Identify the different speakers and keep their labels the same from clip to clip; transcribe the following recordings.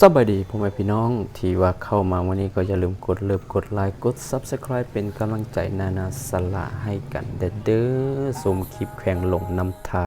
Speaker 1: สบายดีพ่อแม่พี่น้องที่ว่าเข้ามาวันนี้ก็อย่าลืมกดเลิฟกดไลค์กด Subscribe เป็นกำลังใจนานาสละให้กันเด้อเด้อสมคลิปแข่งลงน้ำทา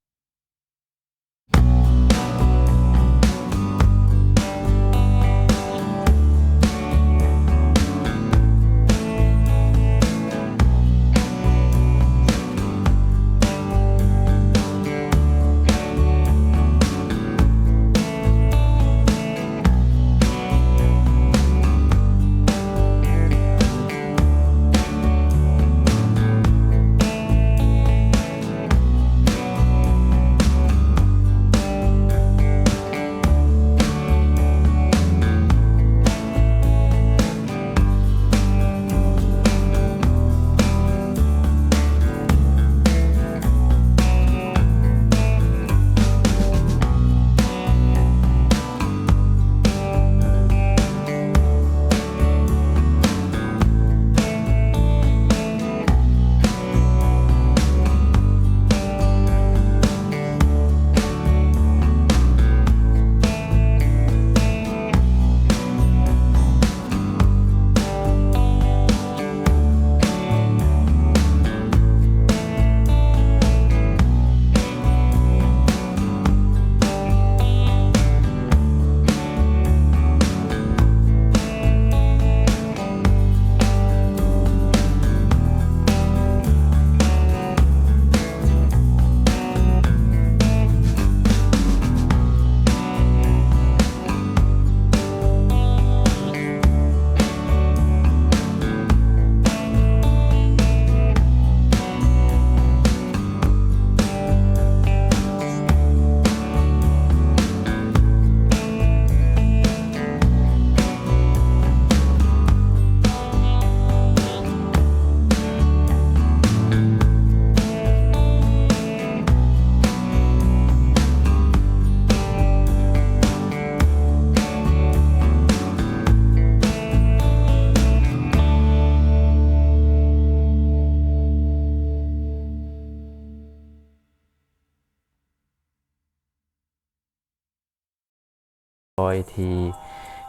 Speaker 1: อยที่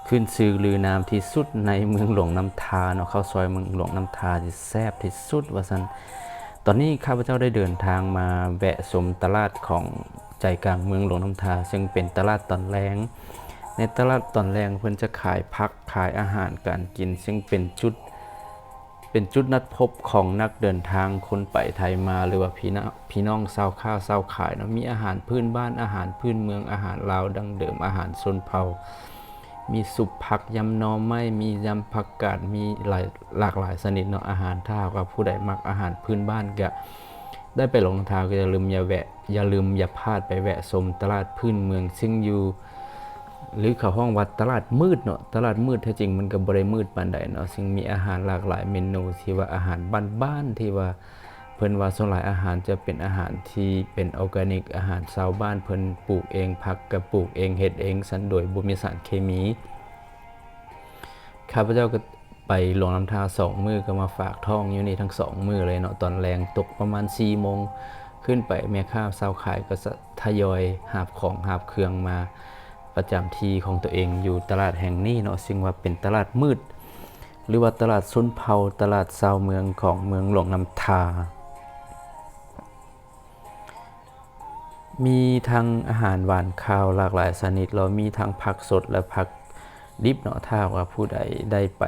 Speaker 1: ขึ้นซื้อลือนามที่สุดในเมืองหลวงน้ำทาเนาะเข้าซอยเมืองหลวงน้ำทาที่แซ่บที่สุดว่าสันตอนนี้ข้าพเจ้าได้เดินทางมาแวะชมตลาดของใจกลางเมืองหลวงน้ำทา ซึ่งเป็นตลาดตอนแรงในตลาดตอนแรงเพิ่นจะขายพักขายอาหารการกิน ซึ่งเป็นจุด เป็นจุดนัดพบของนักเดินทางคนไปไทยมาหรือว่าพี่น้าพี่น้องเศร้าวข้าวเศร้าวขายเนาะมีอาหารพื้นบ้านอาหารพื้นเมืองอาหารลาวดังเดิมอาหารชนเผ่า มีสุปผักยำนอไม้มียำผักกาดมีหลายหลากหลายชนิดเนาะอาหารถ้าหากว่าผู้ใดมักอาหารพื้นบ้านก็ได้ไปหลงทางก็อย่าลืมอย่าแวะอย่าลืมอย่าพลาดไปแวะชมตลาดพื้นเมืองซึ่งอยู่ หรือเขาห้องวัดตลาดมืดเนาะตลาดมืดแท้จริงมันก็บ่ได้มืดปานใดเนาะซึ่งมีอาหารหลากหลายเมนูที่ว่าอาหารบ้านๆที่ว่าเพิ่นว่าส่วนหลายอาหารจะเป็นอาหารที่เป็นออร์แกนิก อาหารชาวบ้านเพิ่นปลูกเองผักก็ปลูกเองเฮ็ดเองสันโดยบ่มีสารเคมีข้าพเจ้าก็ไปหลวงน้ำทาสองมือก็มาฝากท้องอยู่นี่ทั้งสองมือเลยเนาะตอนแรงตกประมาณ4ี่โมงขึ้นไปแม่ค้าเศร้าวขายก็ทยอยหาบของหาบเครื่องมา ประจำที่ของตัวเองอยู่ตลาดแห่งนี้เนาะซึ่งว่าเป็นตลาดมืด หรือว่าตลาดซุนเผาตลาดชาวเมืองของเมืองหลวงน้ำทา มีทั้งอาหารหวานข้าวหลากหลายชนิด เรามีทั้งผักสดและผักดิบเนาะถ้าหากว่าผู้ใดได้ไป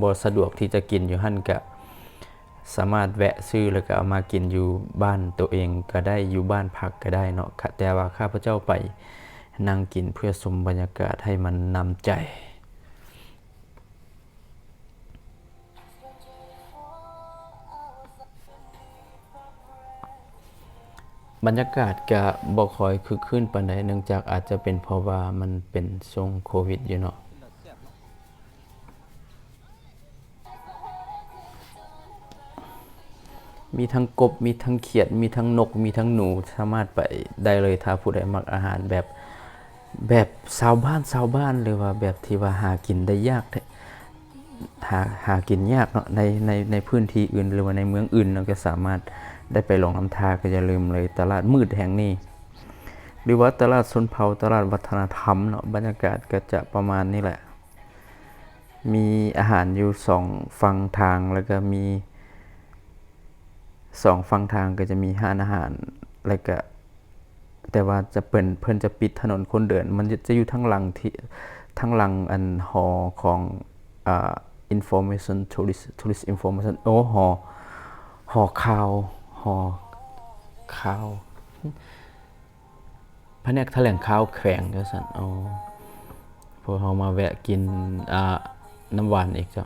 Speaker 1: บ่สะดวกที่จะกินอยู่หั่นก็สามารถแวะซื้อแล้วก็เอามากินอยู่บ้านตัวเองก็ได้อยู่บ้านพักก็ได้เนาะค่ะแต่ว่าข้าพเจ้าไป นั่งกินเพื่อชมบรรยากาศให้มันนำใจ บรรยากาศก็บ่ค่อยคึกคืนปานใดเนื่องจากอาจจะเป็นเพราะว่ามันเป็นช่วงโควิดอยู่เนาะมีทั้งกบ มีทั้งเขียด มีทั้งนก มีทั้งหนู สามารถไปได้เลยถ้าผู้ใดมักอาหารแบบ แบบชาวบ้านชาวบ้านหรือว่าแบบที่ว่าหากินได้ยากหาหากินยากเนาะในในในพื้นที่อื่นหรือว่าในเมืองอื่นเราก็สามารถได้ไปลองน้ำทาก็อย่าลืมเลยตลาดมืดแห่งนี้ หรือว่าตลาดชนเผ่าตลาดวัฒนธรรมเนาะบรรยากาศก็จะประมาณนี้แหละ มีอาหารอยู่สองฝั่งทางแล้วก็มีสองฝั่งทางก็จะมีห้านอาหารแล้วก็ แต่ว่าจะเปิ่นเพิ่นจะปิดถนนคนเดิน มันจะจะอยู่ทั้งหลังที่ทั้งหลังอันหอของอ่า information tourist tourist information โอ้หอหอข่าวหอข่าวแผนกแถลงข่าวแขวงจังซั่นอ๋อพอเฮามาแวะกินอ่าน้ำหวานอีกจ้ะ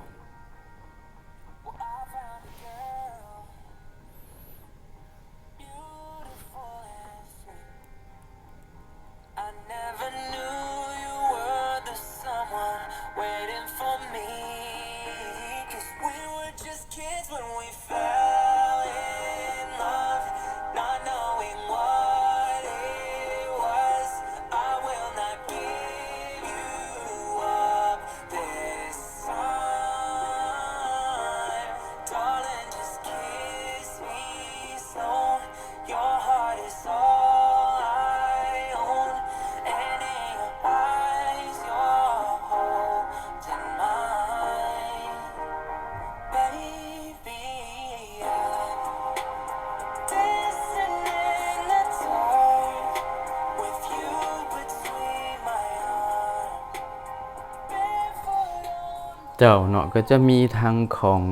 Speaker 1: เจ้าเนาะก็จะมีทางของ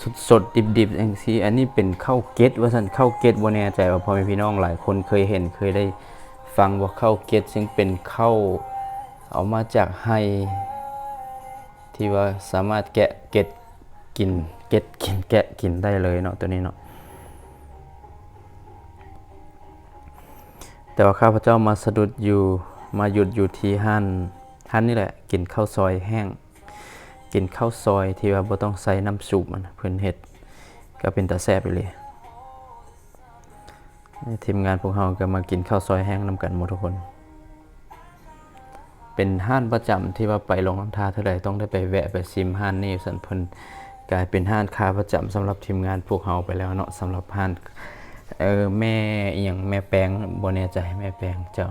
Speaker 1: สดสดดิบดิบๆอย่างซีอันนี้เป็นข้าวเก็ตว่าสันข้าวเก็ตบ่แน่ใจว่าพ่อแม่พี่น้องหลายคนเคยเห็นเคยได้ฟังว่าข้าวเก็ตซึ่งเป็นข้าวเอามาจากไฮที่ว่าสามารถแกะเก็ดกินเก็ดกินแกะกินได้เลยเนาะตัวนี้เนาะแต่ว่าข้าพเจ้ามาสะดุดอยู่มาหยุดอยู่ที่ห้านห้านนี่แหละกินข้าวซอยแห้ง กินข้าวซอยที่ว่าบ่ต้องใส่น้ำซุปมันเพิ่นเฮ็ดก็เป็นตาแซ่บไปเลยทีมงานพวกเราก็มากินข้าวซอยแห้งนำกันหมดทุกคน เป็นห้านประจำที่ว่าไปลงน้ำทาเท่าใดต้องได้ไปแวะไปซิมห้านนี้สันเพิ่นกลายเป็นห้านค้าประจำสำหรับทีมงานพวกเราไปแล้วเนาะสำหรับห้านเออแม่อย่างแม่แปงบ่แน่ใจแม่แปงเจ้า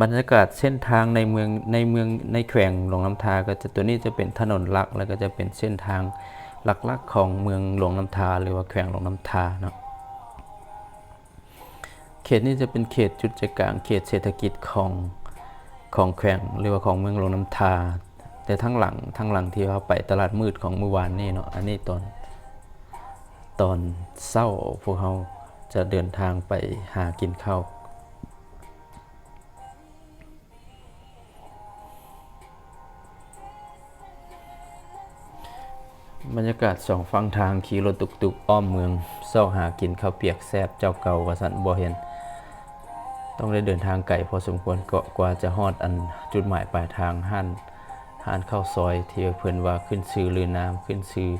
Speaker 1: บรรยากาศเส้นทางในเมืองในเมืองในแขวงหลวงน้ำทาก็จะตัวนี้จะเป็นถนนหลักแล้วก็จะเป็นเส้นทางหลักๆของเมืองหลวงน้ำทา หรือว่าแขวงหลวงน้ำทาเนาะเขตนี้จะเป็นเขตจุดใจกลางเขตเศรษฐกิจของของแขวงหรือว่าของเมืองหลวงน้ำทา แต่ทั้งหลังทั้งหลังที่ว่าไปตลาดมืดของเมื่อวานนี่เนาะอันนี้ตอนตอนเศร้าพวกเขาจะเดินทางไปหากินข้าว บรรยากาศสองฝั่งทางขี่รถตุกๆอ้อมเมืองเศร้าหากินข้าวเปียกแซบเจ้าเก่าวาสันบ่เห็น ต้องได้เดินทางไกลพอสมควรเก็กว่าจะฮอดอันจุดหมายปลายทางห้านห้านข้าวซอยที่เพิ่นว่าขึ้นชื่อลือน้ำขึ้นชื่อ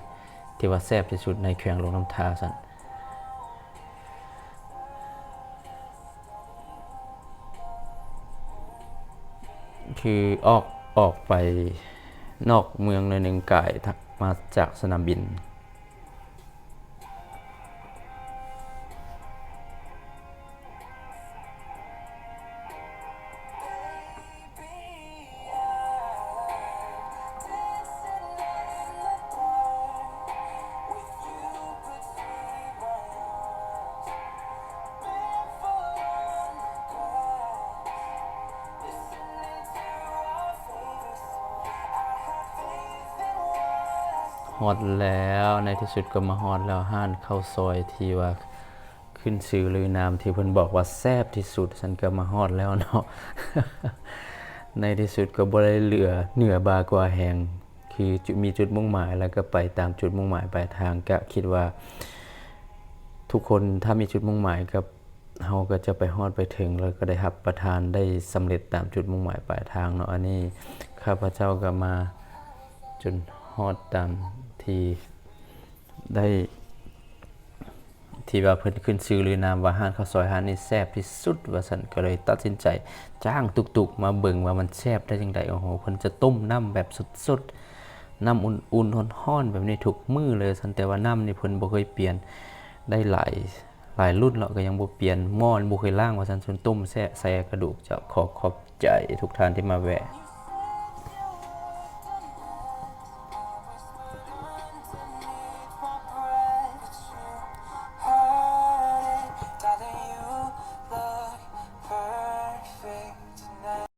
Speaker 1: ที่ว่าแซบที่สุดในแขวงหลวงน้ำทาสันคือออกออกไปนอกเมืองหน่อยหนึ่งกายทัก มาจากสนามบิน อดแล้วในที่สุดก็มาฮอดแล้วห้านข้าวซอยที่ว่าขึ้นชื่อลือนามที่เพิ่นบอกว่าแซ่บที่สุดฉันก็มาฮอดแล้วเนาะในที่สุดก็บ่ได้เหลือเหนือบากว่าแหงคือจมีจุดมุ่งหมายแล้วก็ไปตามจุดมุ่งหมายปลายทางก็คิดว่า ทุกคนถ้ามีจุดมุ่งหมายกับเฮาก็จะไปฮอดไปถึงแล้วก็ได้รับประทานได้สำเร็จตามจุดมุ่งหมายปลายทางเนาะอันนี้ข้าพเจ้าก็มาจนฮอดตาม ที่ได้ที่ว่าเพิ่นขึ้นชื่อหรือนามว่าห้านข้าวซอยห้านนี้แซ่บที่สุดว่าซั่นก็เลยตัดสินใจ จ้างตุกๆ มาเบิ่งว่ามันแซ่บได้จังไดโอ้โหเพิ่นจะต้มน้ำแบบสดๆน้ำอุ่นๆร้อนๆแบบนี้ทุกมื้อเลยซั่นแต่ว่าน้ำนี่เพิ่นบ่เคยเปลี่ยนได้หลายหลายรุ่นแล้วก็ยังบ่เปลี่ยนหม้อบ่เคยล้างว่าซั่นส่วนต้มแซ่ใส่กระดูกจะขอขอบใจทุกท่านที่มาแวะ